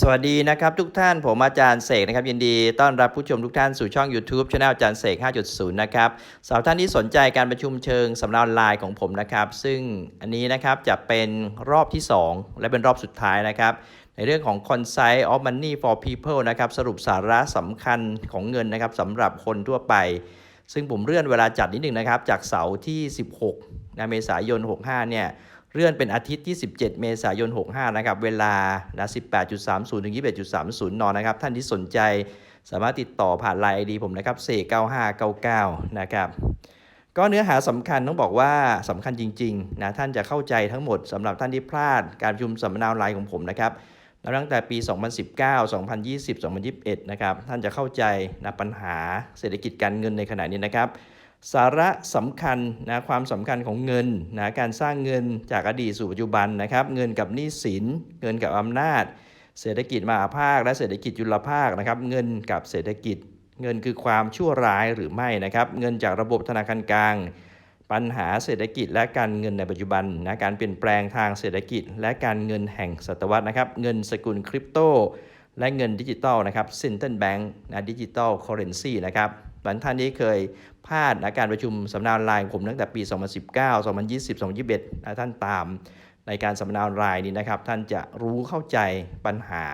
สวัสดีนะครับทุกท่านผมอาจารย์เสกนะครับยินดีต้อนรับผู้ชมทุกท่านสู่ช่อง YouTube Channel อาจารย์เสก 5.0 นะครับสำหรับท่านที่สนใจการประชุมเชิงสำนักออนไลน์ของผมนะครับซึ่งอันนี้นะครับจะเป็นรอบที่ 2 และเป็นรอบสุดท้ายนะครับในเรื่องของ Consight of Money for People นะครับสรุปสาระสำคัญของเงินนะครับสำหรับคนทั่วไป ซึ่งผมเลื่อนเวลาจัดนิดหนึ่งนะครับจากเสาร์ที่ 16นะเมษายน 65 เนี่ย เลื่อนเป็นอาทิตย์ที่ 17 เมษายน 65 นะครับ เวลานะ18.30 ถึง 21.30 น นะครับ ท่านที่สนใจสามารถติดต่อผ่านไลน์ไอดีผมนะครับเส9599 นะครับ ก็เนื้อหาสำคัญต้องบอกว่าสำคัญจริง ๆ นะ ท่านจะเข้าใจทั้งหมดสำหรับท่านที่พลาดการประชุมสัมมนาออนไลน์ของผมนะครับนับตั้งแต่ปี 2019 2020 2021 นะครับ ท่านจะเข้าใจนะปัญหาเศรษฐกิจการเงินในขณะนี้นะครับ สาระสำคัญนะความสำคัญของเงินนะการสร้างเงินจากอดีตสู่ปัจจุบันนะครับเงินกับหนี้สิน เงินกับอำนาจ เศรษฐกิจมหาภาค และเศรษฐกิจจุลภาคนะครับเงินกับเศรษฐกิจ เงินคือความชั่วร้ายหรือไม่นะครับเงินจากระบบธนาคารกลาง ปัญหาเศรษฐกิจและการเงินในปัจจุบันนะการเปลี่ยนแปลงทางเศรษฐกิจ และการเงินแห่งศตวรรษนะครับเงินสกุลคริปโตและเงินดิจิตอลนะครับ Central Bank นะดิจิตอลเคอร์เรนซีนะครับ บางท่านที่เคยพลาดนะการประชุมสัมมนาออนไลน์ของผมตั้งแต่ปี 2019 2020 2021นะท่านตามในการสัมมนาออนไลน์นี้นะครับ ท่านจะรู้เข้าใจปัญหา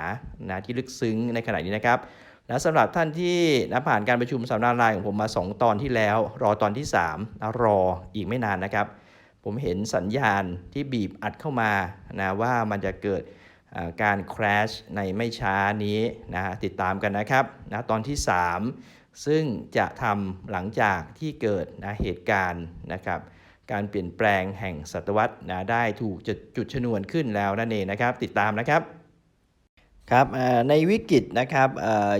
นะที่ลึกซึ้งในขณะนี้นะครับนะสำหรับท่านที่นะผ่านการประชุมสัมมนาออนไลน์ของผมมา 2 ตอนที่แล้ว รอตอนที่3นะรออีกไม่นานนะครับ ผมเห็นสัญญาณที่บีบอัดเข้ามานะว่ามันจะเกิดการ crash ในไม่ช้านี้นะฮะติดตามกันนะครับนะตอนที่ 3 ซึ่งจะทำหลังจากที่เกิดนะเหตุการณ์นะครับการเปลี่ยนแปลงแห่งศตวรรษนะได้ถูกจุดจุดชนวนขึ้นแล้วนั่นเองนะครับ ติดตามนะครับครับในวิกฤตนะครับ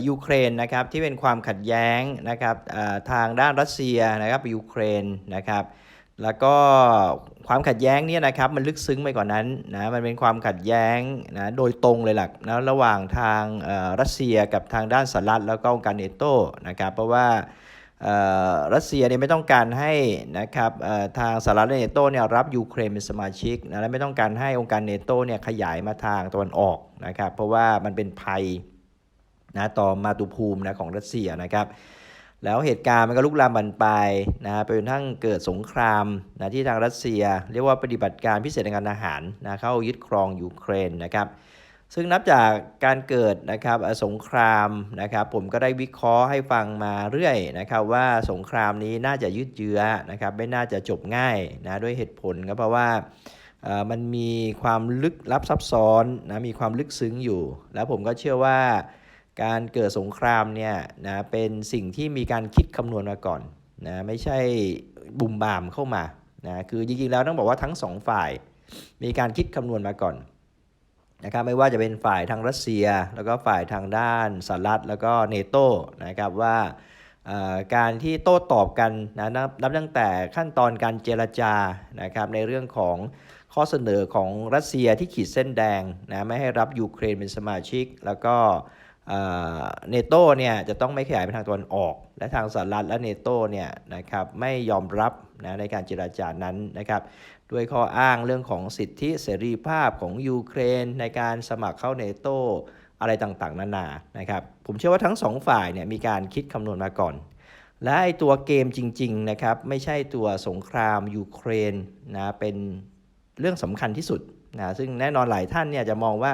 ยูเครนนะครับที่เป็นความขัดแย้งนะครับทางด้านรัสเซียนะครับยูเครนนะครับ แล้วก็ความขัดแย้งเนี่ยนะครับมันลึกซึ้งไปกว่านั้นนะมันเป็นความขัดแย้งนะโดยตรงเลยหลักนะระหว่างทางรัสเซียกับทางด้านสหรัฐแล้วก็องค์การเนโตนะครับเพราะว่ารัสเซียเนี่ยไม่ต้องการให้นะครับทางสหรัฐและเนโตเนี่ยรับยูเครนเป็นสมาชิกนะและไม่ต้องการให้องค์การเนโตเนี่ยขยายมาทางตะวันออกนะครับเพราะว่ามันเป็นภัยนะต่อมาตุภูมินะของรัสเซียนะครับ แล้วเหตุการณ์มันก็ลุกลามบานปลายนะไปจนทั้งเกิดสงครามนะที่ทางรัสเซีย เรียกว่าปฏิบัติการพิเศษในการทหารนะเข้ายึดครองยูเครนนะครับซึ่งนับจากการเกิดนะครับสงครามนะครับผมก็ได้วิเคราะห์ให้ฟังมาเรื่อยนะครับว่าสงครามนี้น่าจะยืดเยื้อนะครับไม่น่าจะจบง่ายนะด้วยเหตุผลก็เพราะว่าเอ่อมันมีความลึกลับซับซ้อนนะมีความลึกซึ้งอยู่ แล้วผมก็เชื่อว่า การเกิดสงครามเนี่ยนะเป็นสิ่งที่มีการคิดคำนวณมาก่อนนะไม่ใช่บุ่มบามเข้ามานะคือจริงๆแล้วต้องบอกว่าทั้งสองฝ่ายมีการคิดคำนวณมาก่อนนะครับไม่ว่าจะเป็นฝ่ายทางรัสเซีย แล้วก็ฝ่ายทางด้านสหรัฐแล้วก็เนโตนะครับว่าการที่โต้ตอบกันนะนับตั้งแต่ขั้นตอนการเจรจานะครับในเรื่องของข้อเสนอของรัสเซียที่ขีดเส้นแดงนะไม่ให้รับยูเครนเป็นสมาชิก แล้วก็ เนโตเนี่ยจะต้องไม่ขยายไปทางตะวันออก และทางสหรัฐและเนโตเนี่ยนะครับไม่ยอมรับนะในการเจราจานั้นนะครับด้วยข้ออ้างเรื่องของสิทธิเสรีภาพของยูเครน ในการสมัครเข้าเนโตอะไรต่างๆ นานานะครับผมเชื่อว่าทั้งสองฝ่ายเนี่ยมีการคิดคำนวณมาก่อน และไอตัวเกมจริงๆนะครับไม่ใช่ตัวสงครามยูเครนนะเป็นเรื่องสำคัญที่สุดนะซึ่งแน่นอนหลายท่านเนี่ยจะมองว่า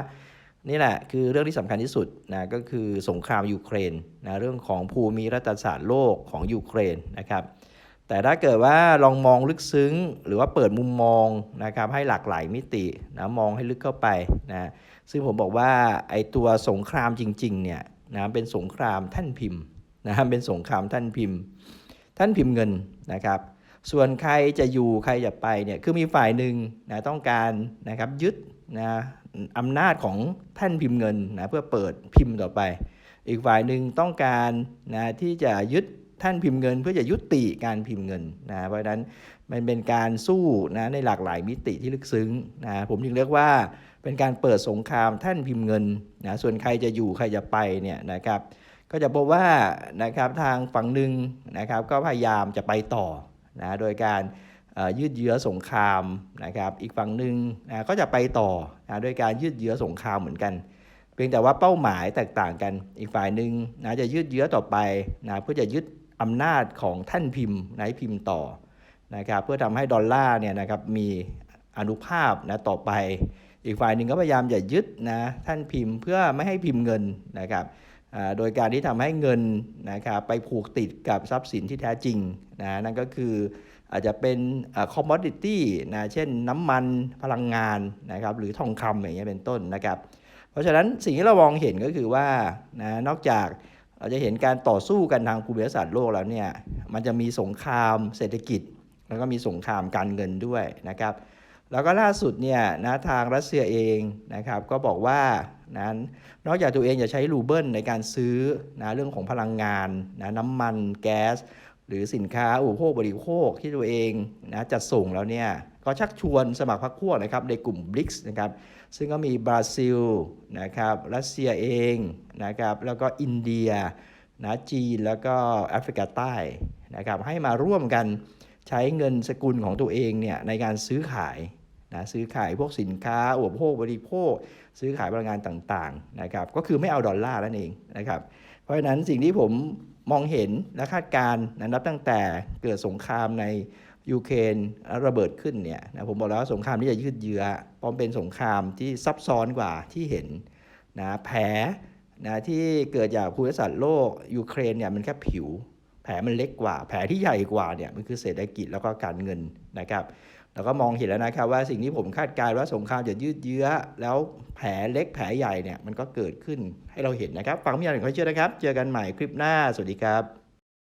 นี่แหละคือเรื่องที่สำคัญที่สุดนะก็คือสงครามยูเครนนะเรื่องของภูมิรัฐศาสตร์โลกของยูเครนนะครับแต่ถ้าเกิดว่าลองมองลึกซึ้ง หรือว่าเปิดมุมมองนะครับให้หลากหลายมิตินะมองให้ลึกเข้าไปนะซึ่งผมบอกว่าไอ้ตัวสงครามจริงๆเนี่ยนะเป็นสงครามท่านพิมพ์นะเป็นสงครามท่านพิมพ์ ท่านพิมพ์เงินนะครับ ส่วนใครจะอยู่ใครจะไปเนี่ยคือมีฝ่ายหนึ่งนะต้องการนะครับยึดนะ อำนาจของท่านพิมพ์เงินนะเพื่อเปิดพิมพ์ต่อไป อีกฝ่ายหนึ่งต้องการนะที่จะยึดท่านพิมพ์เงิน เพื่อจะยุติการพิมพ์เงินนะเพราะฉะนั้นมันเป็นการสู้นะในหลากหลายมิติที่ลึกซึ้งนะผมจึงเรียกว่าเป็นการเปิดสงครามท่านพิมพ์เงินนะส่วนใครจะอยู่ใครจะไปเนี่ยนะครับก็จะพบว่านะครับทางฝั่งหนึ่งนะครับก็พยายามจะไปต่อนะโดยการ ยืดเยื้อสงครามนะครับ อีกฝั่งหนึ่งนะก็จะไปต่อนะโดยการยืดเยื้อสงครามเหมือนกัน เพียงแต่ว่าเป้าหมายแตกต่างกัน อีกฝ่ายหนึ่งนะจะยืดเยื้อต่อไปนะเพื่อจะยึดอำนาจของท่านพิมพ์นายพิมพ์ต่อนะครับเพื่อทำให้ดอลลาร์เนี่ยนะครับมีอนุภาพนะต่อไป อีกฝ่ายหนึ่งก็พยายามจะยึดนะท่านพิมพ์เพื่อไม่ให้พิมพ์เงินนะครับโดยการที่ทำให้เงินนะครับไปผูกติดกับทรัพย์สินที่แท้จริงนะนั่นก็คือ อาจจะเป็นคอมมอดิตี้นะเช่นน้ำมันพลังงานนะครับหรือทองคำอย่างเงี้ยเป็นต้นนะครับ เพราะฉะนั้นสิ่งที่เรามองเห็นก็คือว่านะนอกจากเราจะเห็นการต่อสู้กันทางภูมิศาสตร์โลกแล้วเนี่ยมันจะมีสงครามเศรษฐกิจ แล้วก็มีสงครามการเงินด้วยนะครับ แล้วก็ล่าสุดเนี่ยนะทางรัสเซียเองนะครับก็บอกว่านะนอกจากตัวเองจะใช้รูเบิลในการซื้อนะเรื่องของพลังงานนะน้ำมันแก๊ส หรือสินค้าอุปโภคบริโภคที่ตัวเองนะจัดส่งแล้วเนี่ยก็ชักชวนสมัครพรรคพวกนะครับในกลุ่ม BRICS นะครับซึ่งก็มีบราซิลนะครับรัสเซียเองนะครับแล้วก็อินเดียนะจีนแล้วก็แอฟริกาใต้นะครับให้มาร่วมกันใช้เงินสกุลของตัวเองเนี่ยในการซื้อขายนะซื้อขายพวกสินค้าอุปโภคบริโภค ซื้อขายพลังงานต่างๆนะครับก็คือไม่เอาดอลลาร์นั่นเองนะครับเพราะฉะนั้นสิ่งที่ผม มองเห็นและคาดการณ์นะนับตั้งแต่เกิดสงครามในยูเครนระเบิดขึ้นเนี่ยนะผมบอกแล้วสงครามที่จะยืดเยื้อพราะมันเป็นสงครามที่ซับซ้อนกว่าที่เห็นนะแผลนะที่เกิดจากภูมิศาสตร์โลกยูเครนเนี่ยมันแค่ผิว แผลมันเล็กกว่า แผลที่ใหญ่กว่าเนี่ยมันคือเศรษฐกิจแล้วก็การเงินนะครับ แล้วก็มองเห็นแล้วนะครับว่าสิ่งที่ผมคาดการณ์ว่าสงครามจะยืดเยื้อ แล้วแผลเล็กแผลใหญ่เนี่ยมันก็เกิดขึ้นให้เราเห็นนะครับ ฟังไม่อยากถึงค่อยเชื่อนะครับ เจอกันใหม่คลิปหน้า สวัสดีครับ